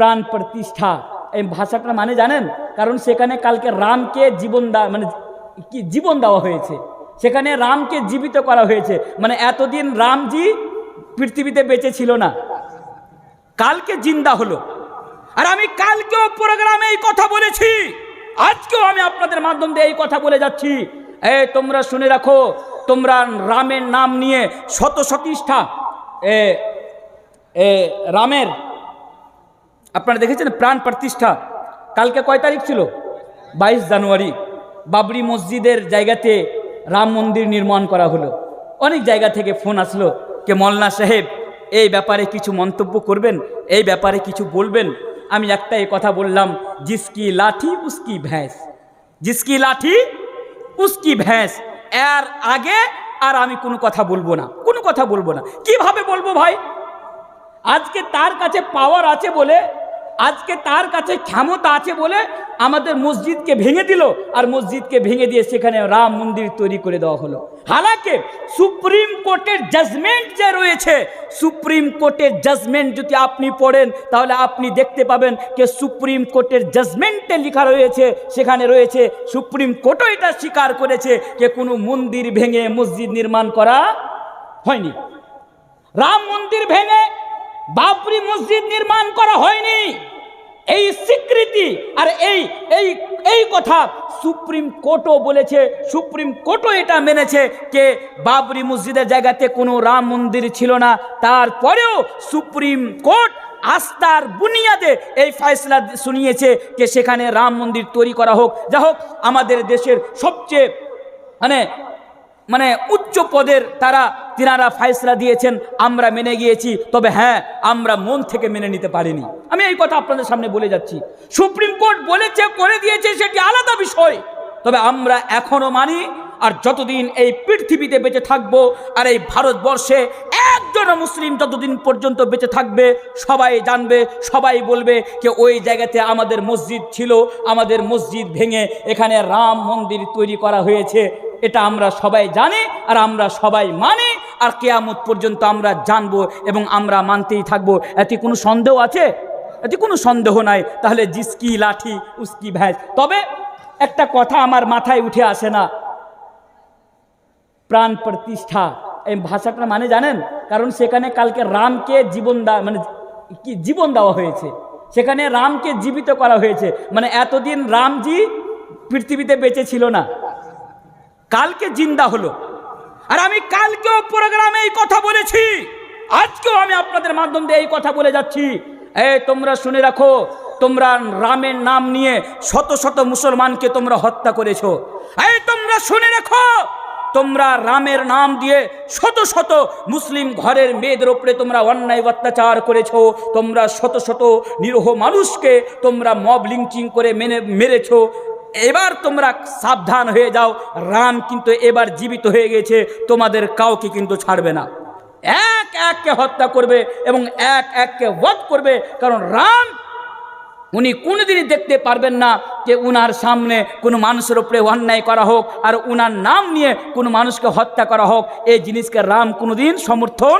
প্রাণ প্রতিষ্ঠা। এই ভাষাটার মানে জানেন? কারণ সেখানে কালকে রামকে জীবন দা মানে কি জীবন দেওয়া হয়েছে। সেখানে রামকে জীবিত করা হয়েছে। মানে এতদিন রামজি পৃথিবীতে বেঁচে ছিল না। কালকে জিন্দা হলো। আর আমি কালকেও প্রোগ্রামে এই কথা বলেছি। আজকেও আমি আপনাদের মাধ্যম দিয়ে এই কথা বলে যাচ্ছি। এ, তোমরা শুনে রাখো, তোমরা রামের নাম নিয়ে শত শতিষ্ঠা এ এ, রামের আপনারা দেখেছেন প্রাণ প্রতিষ্ঠা? কালকে কয় তারিখ ছিল? বাইশ জানুয়ারি। বাবরি মসজিদের জায়গাতে রাম মন্দির নির্মাণ করা হলো। অনেক জায়গা থেকে ফোন আসলো কে, মলনা সাহেব, এই ব্যাপারে কিছু মন্তব্য করবেন? এই ব্যাপারে কিছু বলবেন? আমি একটাই কথা বললাম, জিসকি লাঠি, উসকি ভ্যাঁস জিসকি লাঠি, উসকি ভ্যাঁস এর আগে আর আমি কোনো কথা বলব না, কোনো কথা বলব না। কীভাবে বলব ভাই? আজকে তার কাছে পাওয়ার আছে বলে আজকে তার কাছে ক্ষমতা আছে বলে আমাদের মসজিদকে ভেঙে দিল, আর মসজিদকে ভেঙে দিয়ে সেখানে রাম মন্দির তৈরি করে দেওয়া হলো। হালাকে সুপ্রিম কোর্টের জাজমেন্ট যে রয়েছে, সুপ্রিম কোর্টের জাজমেন্ট যদি আপনি পড়েন, তাহলে আপনি দেখতে পাবেন যে সুপ্রিম কোর্টের জাজমেন্টে লেখা রয়েছে, সেখানে রয়েছে, সুপ্রিম কোর্টও এটা স্বীকার করেছে যে কোনো মন্দির ভেঙে মসজিদ নির্মাণ করা হয়নি। রাম মন্দির ভেঙে বাবরি মসজিদ নির্মাণ করা হয়নি। এই স্বীকৃতি আর এই এই এই কথা সুপ্রিম কোর্টও বলেছে, সুপ্রিম কোর্টও এটা মেনেছে যে বাবরি মসজিদের জায়গাতে কোনো রাম মন্দির ছিল না। তারপরেও সুপ্রিম কোর্ট আস্থার বুনিয়াদে এই ফয়সলা শুনিয়েছে যে সেখানে রাম মন্দির তৈরি করা হোক। যা হোক, আমাদের দেশের সবচেয়ে মানে মানে উচ্চ পদের তারা তিনারা ফাইসলা দিয়েছেন, আমরা মেনে গিয়েছি, তবে হ্যাঁ আমরা মন থেকে মেনে নিতে পারিনি। আমি এই কথা আপনাদের সামনে বলে যাচ্ছি। সুপ্রিম কোর্ট বলেছে, করে দিয়েছে, সেটি আলাদা বিষয়। তবে আমরা এখনও মানি, আর যতদিন এই পৃথিবীতে বেঁচে থাকব, আর এই ভারতবর্ষে একজন মুসলিম যতদিন পর্যন্ত বেঁচে থাকবে, সবাই জানবে, সবাই বলবে যে ওই জায়গাতে আমাদের মসজিদ ছিল, আমাদের মসজিদ ভেঙে এখানে রাম মন্দির তৈরি করা হয়েছে। এটা আমরা সবাই জানি আর আমরা সবাই মানি আর কেয়ামত পর্যন্ত আমরা জানব এবং আমরা মানতেই থাকব। এতে কোনো সন্দেহ আছে? এতে কোনো সন্দেহ নাই। তাহলে জিসকি, লাঠি, উস্কি ভ্যাস তবে একটা কথা আমার মাথায় উঠে আসে না। প্রাণ প্রতিষ্ঠা। এই ভাষাটা মানে জানেন? কারণ সেখানে কালকে রামকে জীবন মানে কি জীবন দেওয়া হয়েছে। সেখানে রামকে জীবিত করা হয়েছে। মানে এতদিন রামজি পৃথিবীতে বেঁচে ছিল না। কালকে জিন্দা হলো। আর আমি কালকেও প্রোগ্রামে এই কথা বলেছি। আজকেও আমি আপনাদের মাধ্যম দিয়ে এই কথা বলে যাচ্ছি। এ তোমরা শুনে রাখো, তোমরা রামের নাম নিয়ে শত শত মুসলমানকে তোমরা হত্যা করেছ। এই তোমরা শুনে রাখো, তোমরা রামের নাম দিয়ে শত শত মুসলিম ঘরের মেয়েদের ওপরে তোমরা অন্যায় অত্যাচার করেছ। তোমরা শত শত নিরহ মানুষকে তোমরা মব লিঞ্চিং করে মেনে মেরেছো। এবার তোমরা সাবধান হয়ে যাও। রাম কিন্তু এবার জীবিত হয়ে গেছে, তোমাদের কাউকে কিন্তু ছাড়বে না। এক এককে হত্যা করবে এবং এক এককে বধ করবে, কারণ রাম উনি কোনোদিনই দেখতে পারবেন না যে উনার সামনে কোনো মানুষের উপরে অন্যায় করা হোক আর উনার নাম নিয়ে কোনো মানুষকে হত্যা করা হোক। এই জিনিসকে রাম কোনোদিন সমর্থন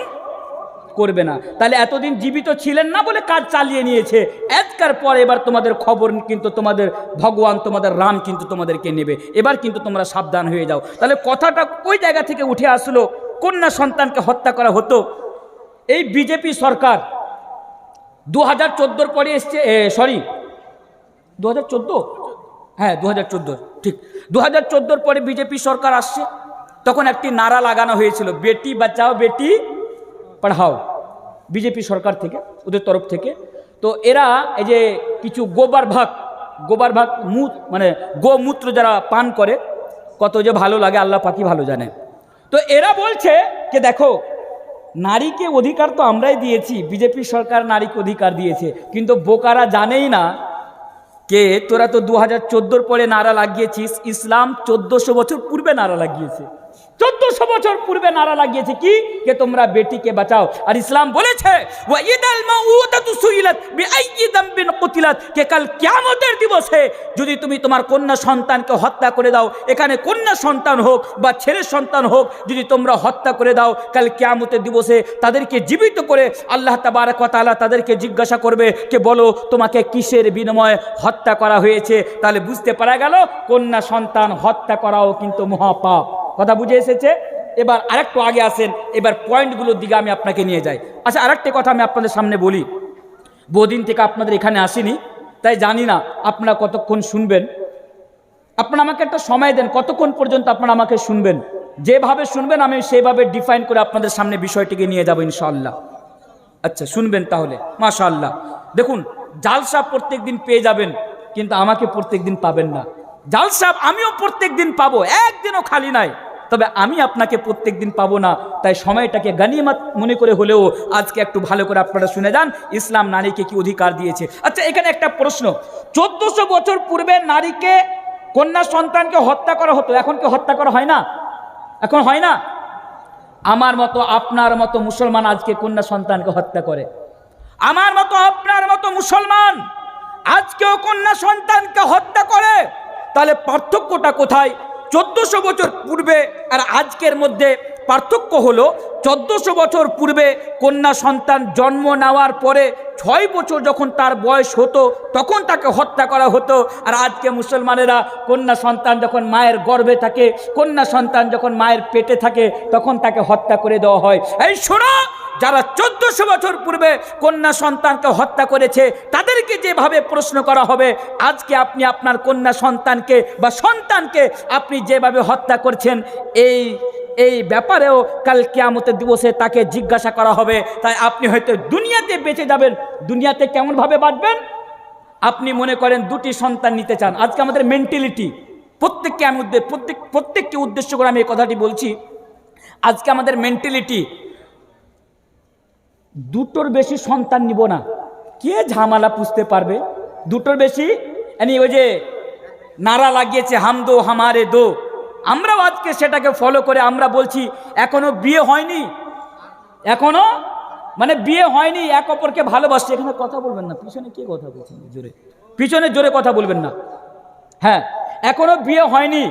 করবে না। তাহলে এতদিন জীবিত ছিলেন না বলে কাজ চালিয়ে নিয়েছে। আজকার পর এবার তোমাদের খবর কিন্তু তোমাদের ভগবান, তোমাদের রাম কিন্তু তোমাদেরকে নেবে। এবার কিন্তু তোমরা সাবধান হয়ে যাও। তাহলে কথাটা ওই জায়গা থেকে উঠে আসলো, কন্যা সন্তানকে হত্যা করা হতো। এই বিজেপি সরকার দু হাজার চোদ্দোর পরে এসছে সরি দু হাজার চোদ্দ? হ্যাঁ দু হাজার চোদ্দ, ঠিক। দু হাজার চোদ্দোর পরে বিজেপি সরকার আসছে। তখন একটি নারা লাগানো হয়েছিল, বেটি বাঁচাও, বেটি। পড়াও বিজেপি সরকার থেকে ওদের তরফ থেকে তো এরা এই যে কিছু গোবার ভাগ গোবার ভাগ মুত মানে গোমূত্র যারা পান করে কত যে ভালো লাগে আল্লাহ পাকি ভালো জানে তো এরা বলছে যে দেখো নারীকে অধিকার তো আমরাই দিয়েছি বিজেপি সরকার নারীকে অধিকার দিয়েছে কিন্তু বোকারা জানেই না কে তোরা তো দু হাজার পরে নারা লাগিয়েছিস ইসলাম চোদ্দোশো বছর পূর্বে নারা লাগিয়েছে চোদ্দশো বছর পূর্বে নারা লাগিয়েছে কি? যে তোমরা বেটিকে বাঁচাও। আর ইসলাম বলেছে কে কাল দিবসে যদি তুমি তোমার কন্যা সন্তানকে হত্যা করে দাও, এখানে কন্যা সন্তান হোক বা ছেলের সন্তান হোক, যদি তোমরা হত্যা করে দাও, কাল কিয়ামতের দিবসে তাদেরকে জীবিত করে আল্লাহ তাবারক ওয়া তাআলা তাদেরকে জিজ্ঞাসা করবে কে বলো, তোমাকে কিসের বিনিময়ে হত্যা করা হয়েছে? তাহলে বুঝতে পারা গেল, কন্যা সন্তান হত্যা করাও কিন্তু মহাপাপ। কথা বুঝে এসেছে। এবার আরেকটু আগে আসেন, এবার পয়েন্টগুলোর দিকে আমি আপনাকে নিয়ে যাই। আচ্ছা আরেকটি কথা আমি আপনাদের সামনে বলি। বহুদিন থেকে আপনাদের এখানে আসিনি, তাই জানি না আপনারা কতক্ষণ শুনবেন। আপনারা আমাকে একটা সময় দেন, কতক্ষণ পর্যন্ত আপনারা আমাকে শুনবেন? যেভাবে শুনবেন, আমি সেভাবে ডিফাইন করে আপনাদের সামনে বিষয়টিকে নিয়ে যাব ইনশাআল্লাহ। আচ্ছা শুনবেন তাহলে, মাশাআল্লাহ। দেখুন, জালসা প্রত্যেক দিন পেয়ে যাবেন, কিন্তু আমাকে প্রত্যেক দিন পাবেন না। জালসাব, আমিও প্রত্যেক দিন পাবো, একদিনও খালি নাই। তবে আমি আপনাকে প্রত্যেক দিন পাবো না, তাই সময়টাকে গানিমাত মনে করে হলেও আজকে একটু ভালো করে আপনারা শুনে যান, ইসলাম নারীকে কি অধিকার দিয়েছে। আচ্ছা এখানে একটা প্রশ্ন, চোদ্দশো বছর পূর্বে নারীকে কন্যা সন্তানকে হত্যা করা হতো, এখন কি হত্যা করা হয় না? এখন হয় না? আমার মতো, আপনার মতো মুসলমান আজকে কন্যা সন্তানকে হত্যা করে। আমার মতো, আপনার মতো মুসলমান আজকেও কন্যা সন্তানকে হত্যা করে। তাহলে পার্থক্যটা কোথায়? চোদ্দশো বছর পূর্বে, আর আজকের মধ্যে পার্থক্য হলো, চোদ্দশো বছর পূর্বে কন্যা সন্তান জন্ম নেওয়ার পরে ছয় বছর যখন তার বয়স হতো, তখন তাকে হত্যা করা হতো। আর আজকে মুসলমানেরা কন্যা সন্তান যখন মায়ের গর্ভে থাকে, কন্যা সন্তান যখন মায়ের পেটে থাকে, তখন তাকে হত্যা করে দেওয়া হয়। এই শোনো যারা চোদ্দশো বছর পূর্বে কন্যা সন্তানকে হত্যা করেছে, তাদেরকে যেভাবে প্রশ্ন করা হবে, আজকে আপনি আপনার কন্যা সন্তানকে বা সন্তানকে আপনি যেভাবে হত্যা করছেন, এই এই ব্যাপারেও কাল কেয়ামতের দিবসে তাকে জিজ্ঞাসা করা হবে। তাই আপনি হয়তো দুনিয়াতে বেঁচে যাবেন, দুনিয়াতে কেমনভাবে বাঁচবেন? আপনি মনে করেন দুটি সন্তান নিতে চান। আজকে আমাদের মেন্টালিটি প্রত্যেককে আমি উদ্দেশ্য প্রত্যেক প্রত্যেককে উদ্দেশ্য করে আমি এই কথাটি বলছি। আজকে আমাদের মেন্টালিটি দুটোর বেশি সন্তান নিব না। কে ঝামেলা পুষতে পারবে? দুটোর বেশি? এনি, ওই যে নারা লাগিয়েছে, হাম দো, হামারে দো। আমরাও আজকে সেটাকে ফলো করে আমরা বলছি, এখনও বিয়ে হয়নি। এখনও? মানে বিয়ে হয়নি, এক অপরকে ভালোবাসছে। এখানে কথা বলবেন না। পিছনে কে কথা বলছেন জোরে। পিছনে জোরে কথা বলবেন না। হ্যাঁ এখনও বিয়ে হয়নি।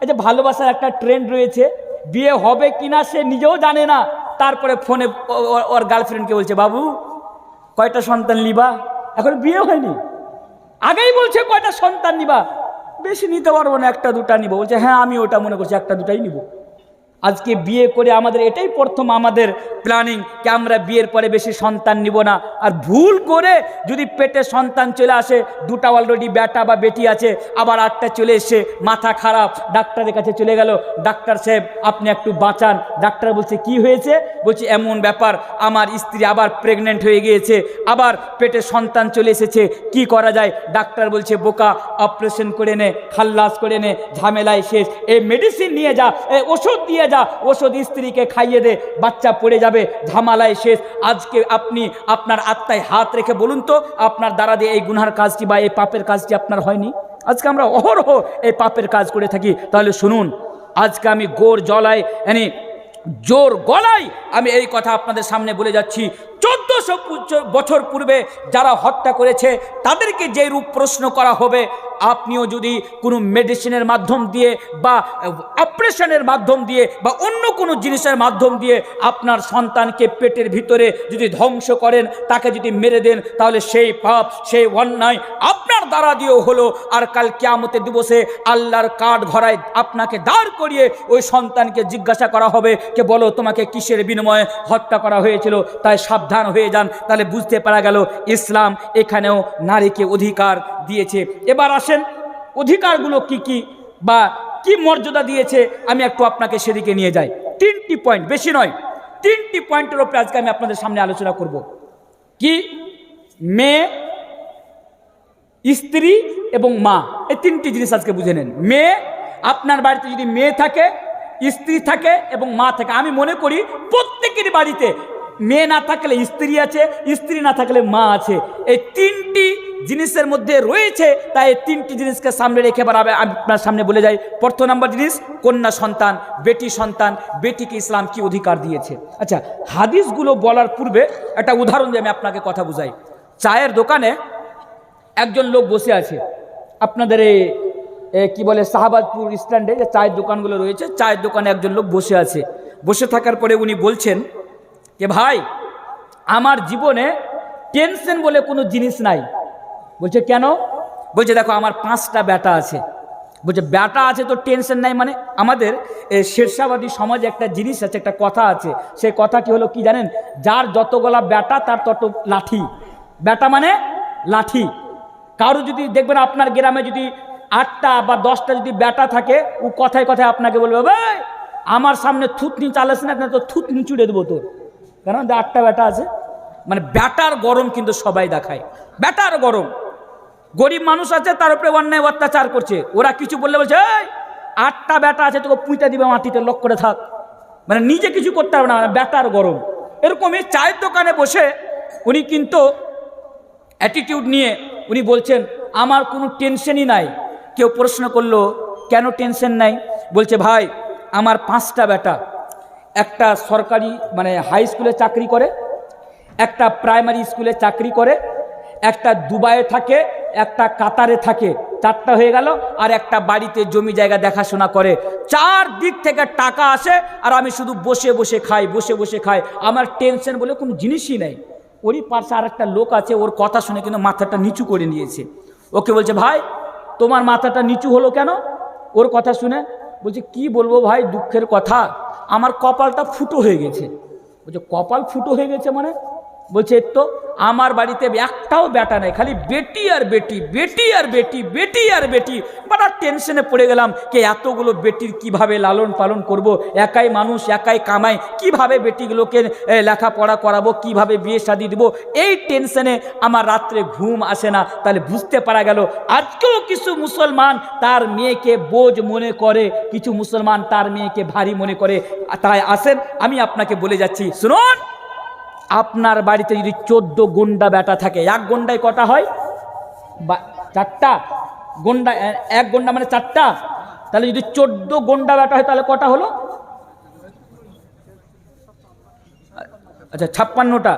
এই যে ভালোবাসার একটা ট্রেন্ড রয়েছে। বিয়ে হবে কিনা সে নিজেও জানে না। তারপরে ফোনে ওর গার্লফ্রেন্ডকে বলছে, বাবু, কয়টা সন্তান নিবা? এখন বিয়ে হয়নি। আগেই বলছে, কয়টা সন্তান নিবা? বেশি নিতে পারব না, একটা দুটা নিবো। বলছে হ্যাঁ আমি ওটা মনে করছি, একটা দুটাই নিব। আজকে বিয়ে করে আমাদের এটাই প্রথম আমাদের প্ল্যানিং যে আমরা বিয়ের পরে বেশি সন্তান নিব না। আর ভুল করে যদি পেটে সন্তান চলে আসে, দুটা অলরেডি ব্যাটা বা বেটি আছে, আবার আটটা চলে এসে মাথা খারাপ, ডাক্তারের কাছে চলে গেল, ডাক্তার সাহেব, আপনি একটু বাঁচান। ডাক্তার বলছে, কি হয়েছে? বলছে, এমন ব্যাপার, আমার স্ত্রী আবার প্রেগনেন্ট হয়ে গিয়েছে, আবার পেটে সন্তান চলে এসেছে, কি করা যায়? ডাক্তার বলছে, বোকা অপারেশন করে নে, খাল্লাস করে নে, ঝামেলায় শেষ, এই মেডিসিন নিয়ে যা, এই ওষুধ দিয়ে যা, ওষুধ স্ত্রীকে খাইয়ে দে, বাচ্চা পড়ে যাবে, ঝামালায় শেষ। আজকে আপনি আপনার আত্মায় হাত রেখে বলুন তো, আপনার দ্বারা দিয়ে এই গুনহার কাজটি বা এই পাপের কাজটি আপনার হয়নি? আজকে আমরা অহরহ এই পাপের কাজ করে থাকি। তাহলে শুনুন, আজকে আমি গোর জলায় এনে জোর গলায় আমি এই কথা আপনাদের সামনে বলে যাচ্ছি। চোদ্দশো বছর পূর্বে যারা হত্যা করেছে, তাদেরকে যে রূপ প্রশ্ন করা হবে, আপনিও যদি কোনো মেডিসিনের মাধ্যম দিয়ে বা অপারেশনের মাধ্যম দিয়ে বা অন্য কোনো জিনিসের মাধ্যম দিয়ে আপনার সন্তানকে পেটের ভিতরে যদি ধ্বংস করেন, তাকে যদি মেরে দেন, তাহলে সেই পাপ, সেই অন্যায় আপনার দ্বারা দিয়েও হলো। আর কাল কেয়ামতে দিবসে আল্লাহর কাঠ ঘরায় আপনাকে দাঁড় করিয়ে ওই সন্তানকে জিজ্ঞাসা করা হবে, কে বলো তোমাকে কিসের বিনিময়ে হত্যা করা হয়েছিল? তাই সাবধান হয়ে যান। তাহলে বুঝতে পারা গেল ইসলাম এখানেও নারীকে অধিকার দিয়েছে। এবার আসেন অধিকারগুলো কি কি বা কি মর্যাদা দিয়েছে? আমি একটু আপনাকে সেদিকে নিয়ে যাই। তিনটি পয়েন্ট বেশি নয়। তিনটি পয়েন্টের ওপরে আজকে আমি আপনাদের সামনে আলোচনা করব। কি? মেয়ে, স্ত্রী এবং মা। এই তিনটি জিনিস আজকে বুঝে নেন। মেয়ে, আপনার বাড়িতে যদি মেয়ে থাকে, স্ত্রী থাকে এবং মা থাকে, আমি মনে করি প্রত্যেকের বাড়িতে মেয়ে না থাকলে স্ত্রী আছে, স্ত্রী না থাকলে মা আছে। এই তিনটি জিনিসের মধ্যে রয়েছে, তাই এই তিনটি জিনিসকে সামনে রেখে এবার আপনার সামনে বলে যাই। প্রথম নম্বর জিনিস, কন্যা সন্তান, বেটি সন্তান, বেটিকে ইসলাম কি অধিকার দিয়েছে? আচ্ছা হাদিসগুলো বলার পূর্বে একটা উদাহরণ দিয়ে আমি আপনাকে কথা বুঝাই। চায়ের দোকানে একজন লোক বসে আছে। আপনাদের এই কি বলে, শাহবাজপুর স্ট্যান্ডে যে চায়ের দোকানগুলো রয়েছে, চায়ের দোকানে একজন লোক বসে আছে। বসে থাকার পরে উনি বলছেন যে ভাই, আমার জীবনে টেনশন বলে কোনো জিনিস নাই। বলছে, কেন? বলছে, দেখো, আমার পাঁচটা ব্যাটা আছে। বলছে, ব্যাটা আছে তো টেনশন নাই মানে আমাদের শেরশাবাদী সমাজে একটা জিনিস আছে, একটা কথা আছে। সেই কথাটি হলো কি জানেন? যার যত গলা ব্যাটা, তার তত লাঠি। ব্যাটা মানে লাঠি। কারও যদি দেখবেন আপনার গ্রামে যদি আটটা বা দশটা যদি ব্যাটা থাকে, ও কথায় কথায় আপনাকে বলবে, ভাই, আমার সামনে থুতনি চালাস না তো থুতনি চুড়ে দেবো তোর। কেন? যে আটটা ব্যাটা আছে। মানে ব্যাটার গরম কিন্তু সবাই দেখায়। ব্যাটার গরম। গরিব মানুষ আছে, তার উপরে অন্যায় অত্যাচার করছে। ওরা কিছু বললে বলছে আটটা ব্যাটা আছে, তোকে পুঁতে দিবে মাটিতে, লক করে থাক। মানে নিজে কিছু করতে পারবে না ব্যাটার গরম। এরকমই চায়ের দোকানে বসে উনি কিন্তু অ্যাটিটিউড নিয়ে উনি বলছেন, আমার কোনো টেনশনই নাই। কেউ প্রশ্ন করল, কেন টেনশন নাই? বলছে, ভাই, আমার পাঁচটা বেটা একটা সরকারি মানে হাই স্কুলে চাকরি করে, একটা প্রাইমারি স্কুলে চাকরি করে, একটা দুবাইয়ে থাকে, একটা কাতারে থাকে, চারটা হয়ে গেল, আর একটা বাড়িতে জমি জায়গা দেখাশোনা করে। চার দিক থেকে টাকা আসে, আর আমি শুধু বসে বসে খাই, বসে বসে খাই। আমার টেনশন বলে কোনো জিনিসই নাই। ওরই পাশে আর একটা লোক আছে, ওর কথা শুনে কিন্তু মাথাটা নিচু করে নিয়েছে। ওকে বলছে, ভাই, তোমার মাথাটা নিচু হলো কেন? ওর কথা শুনে বলছে, কি বলব ভাই, দুঃখের কথা? আমার কপালটা ফুটো হয়ে গেছে। বলছে কপাল ফুটো হয়ে গেছে মানে বলছে তো আমার বাড়িতে একটাও বেটা নেই, খালি বেটি আর বেটি বেটি আর বেটি বেটি আর বেটি। বাটা টেনশনে পড়ে গেলাম, কে এতগুলো বেটির কীভাবে লালন পালন করব? একাই মানুষ, একাই কামাই, কীভাবে বেটিগুলোকে লেখাপড়া করাবো, কীভাবে বিয়ে শাদি দিব? এই টেনশনে আমার রাত্রে ঘুম আসে না, তাহলে বুঝতে পারা গেল, আজকেও কিছু মুসলমান তার মেয়েকে বোঝ মনে করে, কিছু মুসলমান তার মেয়েকে ভারী মনে করে। তাই আসেন, আমি আপনাকে বলে যাচ্ছি, শুনুন। আপনার বাড়িতে যদি চোদ্দ গুন্ডা বেটা থাকে, এক গন্ডায় কটা হয়? বা চারটা? গন্ডা এক গন্ডা মানে চারটা? তাহলে যদি চোদ্দ গন্ডা বেটা হয়, তাহলে কটা হলো? আচ্ছা ছাপ্পান্নটা।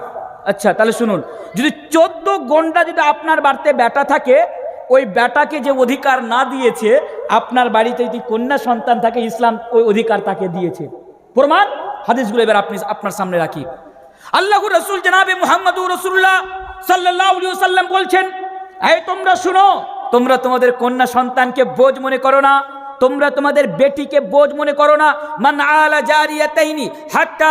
আচ্ছা তাহলে শুনুন। যদি চোদ্দ গন্ডা যদি আপনার বাড়িতে বেটা থাকে, ওই বেটাকে যে অধিকার না দিয়েছে, আপনার বাড়িতে যদি কন্যা সন্তান থাকে, ইসলাম ওই অধিকার তাকে দিয়েছে। প্রমাণ? হাদিসগুলো এবার আপনি, আপনার সামনে রাখি। আল্লাহ রসুল জানাবে মোহাম্মদ রসুল্লাহ সাল্লাহ সাল্লাম বলছেন এই তোমরা শুনো, তোমরা তোমাদের কন্যা সন্তানকে বোঝ মনে করো না, তোমরা তোমাদের বেটিকে বোঝ মনে করো না, মান আলা জারিয়াতাইনি হাত্তা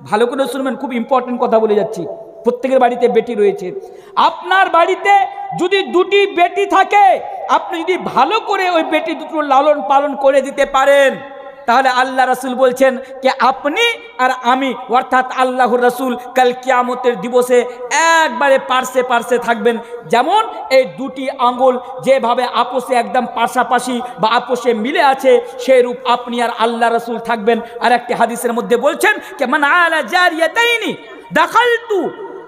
ভালো করে শুনবেন, খুব ইম্পর্টেন্ট কথা বলে যাচ্ছি। প্রত্যেকের বাড়িতে বেটি রয়েছে। আপনার বাড়িতে যদি দুটি বেটি থাকে, আপনি যদি ভালো করে ওই বেটি দুটো লালন পালন করে দিতে পারেন। তাহলে আল্লাহ রসুল বলছেন যে আপনি আর আমি, অর্থাৎ আল্লাহর রসুল কাল কিয়ামতের দিবসে একবারে পার্শ্বে পার্শ্বে থাকবেন। যেমন এই দুটি আঙ্গুল যেভাবে আপোষে একদম পাশাপাশি বা আপোষে মিলে আছে সেই রূপ আপনি আর আল্লাহ রসুল থাকবেন। আর একটি হাদিসের মধ্যে বলছেন কে মানে আলা জারিয়াতাইনি, দাখালতু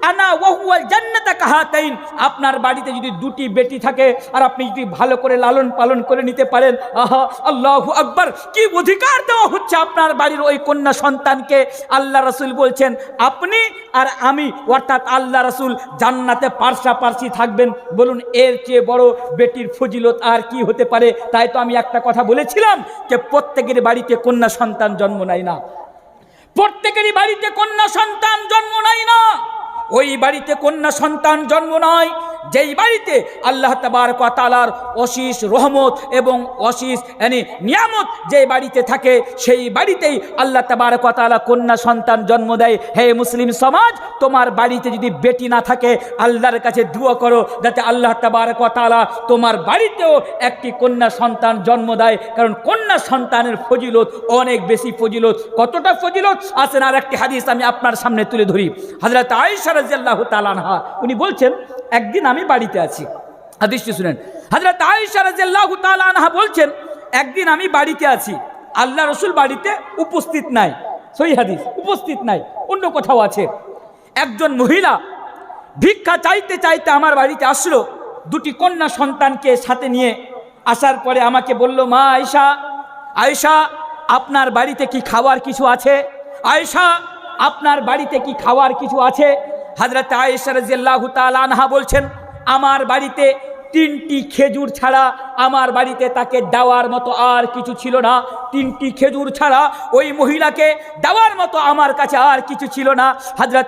আনা ওয়াহুয়াল জান্নাতা কাহাতাইন। আপনার বাড়িতে যদি দুটি বেটি থাকে, আর আপনি যদি ভালো করে লালন পালন করে নিতে পারেন, আহা, আল্লাহু আকবার, কি অধিকার দেওয়া হচ্ছে আপনার বাড়ির ওই কন্যা সন্তানকে? আল্লাহ রসুল বলছেন, আপনি আর আমি, অর্থাৎ আল্লাহ রসুল, জান্নাতে পার্সি থাকবেন। বলুন, এর চেয়ে বড় বেটির ফজিলত আর কি হতে পারে? তাই তো আমি একটা কথা বলেছিলাম যে, প্রত্যেকের বাড়িতে কন্যা সন্তান জন্ম নেয় না। প্রত্যেকেরই বাড়িতে কন্যা সন্তান জন্ম নেয় না। ওই বাড়িতে কন্যা সন্তান জন্ম নয় যেই বাড়িতে আল্লাহ তাবারক ওয়া তাআলার অশিস রহমত এবং অশিস yani নিয়ামত যে বাড়িতে থাকে, সেই বাড়িতেই আল্লাহ তাবারক ওয়া তাআলা কন্যা সন্তান জন্ম দেয়। হে মুসলিম সমাজ, তোমার বাড়িতে যদি বেটি না থাকে, আল্লাহর কাছে দুয়া করো যাতে আল্লাহ তাবারক ওয়া তাআলা তোমার বাড়িতেও একটি কন্যা সন্তান জন্ম দেয়। কারণ কন্যা সন্তানের ফজিলত অনেক বেশি ফজিলত। কতটা ফজিলত? আসেন আর একটি হাদিস আমি আপনার সামনে তুলে ধরি। হযরত আয়েশা রাদিয়াল্লাহু তাআলা আনহা, উনি বলছেন একদিন আমি বাড়িতে আছি। হাদিসটি শুনেন। হযরত আয়েশা রাদিয়াল্লাহু তাআলা আনহা বলছেন, একদিন আমি বাড়িতে আছি। আল্লাহ রসুল বাড়িতে উপস্থিত নাই। সই হাদিস, উপস্থিত নাই, অন্য কোথাও আছে। একজন মহিলা ভিক্ষা চাইতে চাইতে আমার বাড়িতে আসলো। দুটি কন্যা সন্তানকে সাথে নিয়ে আসার পরে আমাকে বলল, মা আয়সা আয়সা আপনার বাড়িতে কি খাওয়ার কিছু আছে? আয়সা আপনার বাড়িতে কি খাওয়ার কিছু আছে? হাজরত আয়েশা রাজিয়াল্লাহু তাআলা আনহা বলছেন আমার বাড়িতে তিনটি খেজুর ছাড়া আমার বাড়িতে তাকে দেওয়ার মতো আর কিছু ছিল না। তিনটি খেজুর ছাড়া ওই মহিলাকে দেওয়ার মতো আমার কাছে আর কিছু ছিল না। হাজরত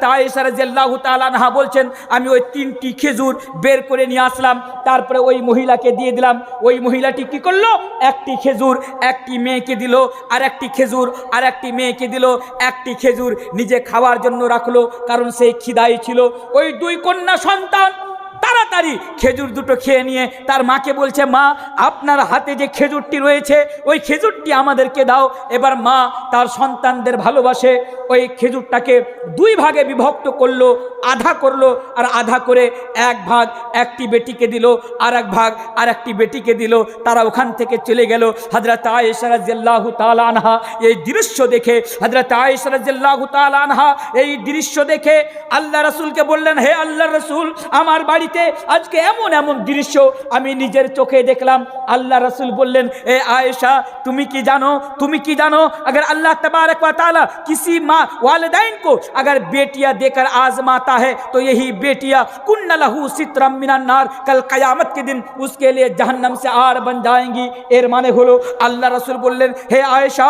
তাআলা আনহা বলছেন, আমি ওই তিনটি খেজুর বের করে নিয়ে আসলাম। তারপরে ওই মহিলাকে দিয়ে দিলাম। ওই মহিলাটি কি করল? একটি খেজুর, একটি মেয়েকে দিল আর একটি খেজুর আর একটি মেয়েকে দিল, একটি খেজুর নিজে খাওয়ার জন্য রাখল, কারণ সেই খিদাই ছিল। ওই দুই কন্যা সন্তান তাড়াতাড়ি খেজুর দুটো খেয়ে নিয়ে তার মাকে বলছে, মা, আপনার হাতে যে খেজুরটি রয়েছে, ওই খেজুরটি আমাদেরকে দাও। এবার মা তার সন্তানদের ভালোবাসে, ওই খেজুরটাকে দুই ভাগে বিভক্ত করল, আধা করল আর আধা করে এক ভাগ একটি বেটিকে দিল আর এক ভাগ আর একটি বেটিকে দিল। তারা ওখান থেকে চলে গেল। হজরত আয়েশারাজ্লাহু তালা আনহা এই দৃশ্য দেখে হজরত আয়েশারাজ্লাহু তালা আনহা এই দৃশ্য দেখে আল্লাহ রসুলকে বললেন, হে আল্লাহ রসুল, আমার বাড়িতে আজকে এমন এমন দৃশ্য আমি নিজের চোখে দেখলাম আল্লাহ রসুল বললেন এ আয়েশা তুমি কি জানো তুমি কি জানো अगर अल्लाह तबारक व ताला किसी माँ वालदैन को अगर बेटियां देकर आजमाता है तो यही बेटियां कुन्न लहू सित्रम मिनान्नार कल कयामत के दिन उसके लिए जहन्नम से आर बन जाएंगी এর মানে হলো আল্লাহ রসুল বললেন হে আয়েশা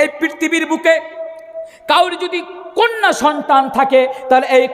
এই পৃথিবীর বুকে কাউর যদি কন্যা সন্তান থাকে তাহলে এই